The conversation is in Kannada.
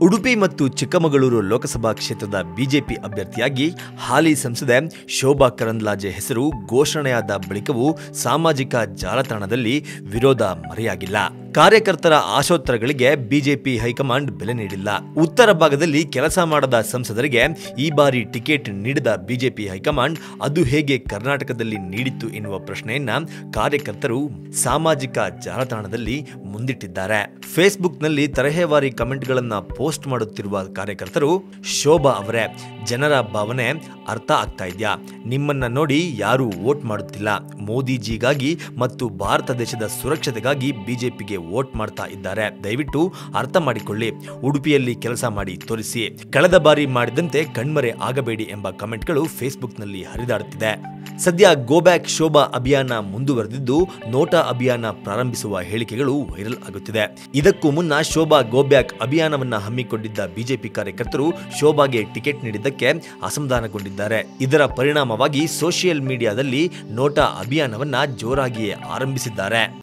ಉಡುಪಿ ಮತ್ತು ಚಿಕ್ಕಮಗಳೂರು ಲೋಕಸಭಾ ಕ್ಷೇತ್ರದ ಬಿಜೆಪಿ ಅಭ್ಯರ್ಥಿಯಾಗಿ ಹಾಲಿ ಸಂಸದೆ ಶೋಭಾ ಕರಂದ್ಲಾಜೆ ಹೆಸರು ಘೋಷಣೆಯಾದ ಬಳಿಕವೂ ಸಾಮಾಜಿಕ ಜಾಲತಾಣದಲ್ಲಿ ವಿರೋಧ ಮರೆಯಾಗಿಲ್ಲ. ಕಾರ್ಯಕರ್ತರ ಆಶೋತ್ತರಗಳಿಗೆ ಬಿಜೆಪಿ ಹೈಕಮಾಂಡ್ ಬೆಲೆ ನೀಡಿಲ್ಲ. ಉತ್ತರ ಭಾಗದಲ್ಲಿ ಕೆಲಸ ಮಾಡದ ಸಂಸದರಿಗೆ ಈ ಬಾರಿ ಟಿಕೆಟ್ ನೀಡಿದ ಬಿಜೆಪಿ ಹೈಕಮಾಂಡ್ ಅದು ಹೇಗೆ ಕರ್ನಾಟಕದಲ್ಲಿ ನೀಡಿತ್ತು ಎನ್ನುವ ಪ್ರಶ್ನೆಯನ್ನ ಕಾರ್ಯಕರ್ತರು ಸಾಮಾಜಿಕ ಜಾಲತಾಣದಲ್ಲಿ ಮುಂದಿಟ್ಟಿದ್ದಾರೆ. ಫೇಸ್ಬುಕ್ನಲ್ಲಿ ತರಹೇವಾರಿ ಕಮೆಂಟ್ಗಳನ್ನ ಪೋಸ್ಟ್ ಮಾಡುತ್ತಿರುವ ಕಾರ್ಯಕರ್ತರು ಶೋಭಾ ಅವರೇ ಜನರ ಭಾವನೆ ಅರ್ಥ ಆಗ್ತಾ ಇದೆಯಾ? ನಿಮ್ಮನ್ನ ನೋಡಿ ಯಾರು ವೋಟ್ ಮಾಡುತ್ತಿಲ್ಲ. ಮೋದಿಜಿಗಾಗಿ ಮತ್ತು ಭಾರತ ದೇಶದ ಸುರಕ್ಷತೆಗಾಗಿ ಬಿಜೆಪಿಗೆ ವೋಟ್ ಮಾಡ್ತಾ ಇದ್ದಾರೆ. ದಯವಿಟ್ಟು ಅರ್ಥ ಮಾಡಿಕೊಳ್ಳಿ. ಉಡುಪಿಯಲ್ಲಿ ಕೆಲಸ ಮಾಡಿ ತೋರಿಸಿ. ಕಳೆದ ಬಾರಿ ಮಾಡಿದಂತೆ ಕಣ್ಮರೆ ಆಗಬೇಡಿ ಎಂಬ ಕಮೆಂಟ್ಗಳು ಫೇಸ್ಬುಕ್ನಲ್ಲಿ ಹರಿದಾಡುತ್ತಿದೆ. ಸದ್ಯ ಗೋ ಬ್ಯಾಕ್ ಶೋಭಾ ಅಭಿಯಾನ ಮುಂದುವರೆದಿದ್ದು, ನೋಟಾ ಅಭಿಯಾನ ಪ್ರಾರಂಭಿಸುವ ಹೇಳಿಕೆಗಳು ವೈರಲ್ ಆಗುತ್ತಿದೆ. ಇದಕ್ಕೂ ಮುನ್ನ ಶೋಭಾ ಗೋಬ್ಯಾಕ್ ಅಭಿಯಾನವನ್ನ ಹಮ್ಮಿಕೊಂಡಿದ್ದ ಬಿಜೆಪಿ ಕಾರ್ಯಕರ್ತರು ಶೋಭಾಗೆ ಟಿಕೆಟ್ ನೀಡಿದ್ದಕ್ಕೆ ಅಸಮಾಧಾನಗೊಂಡಿದ್ದಾರೆ. ಇದರ ಪರಿಣಾಮವಾಗಿ ಸೋಷಿಯಲ್ ಮೀಡಿಯಾದಲ್ಲಿ ನೋಟಾ ಅಭಿಯಾನವನ್ನ ಜೋರಾಗಿಯೇ ಆರಂಭಿಸಿದ್ದಾರೆ.